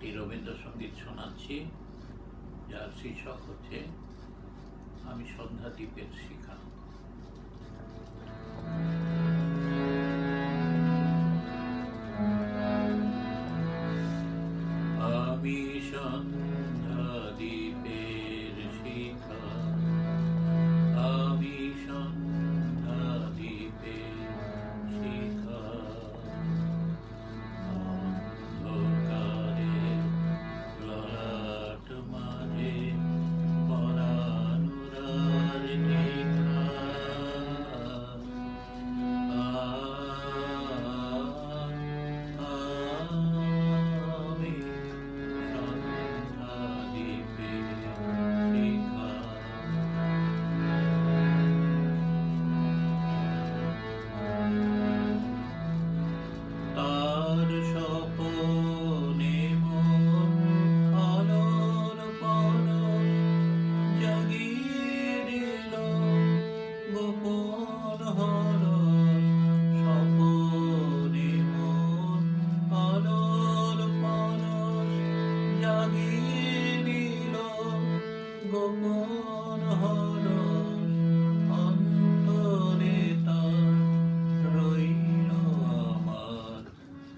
একটি রবীন্দ্রসঙ্গীত শোনাচ্ছি যার শীর্ষক হচ্ছে আমি সন্ধ্যা দ্বীপের শিখা। আমি সন্ধ্যা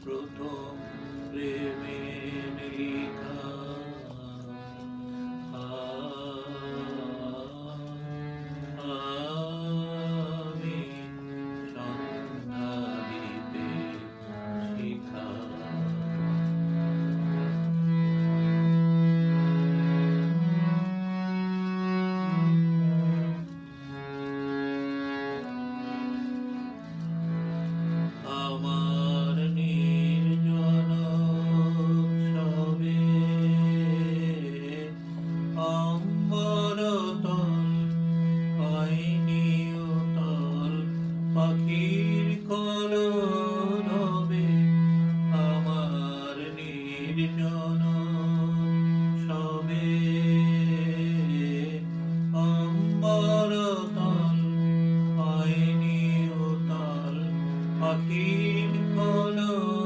প্রথম people.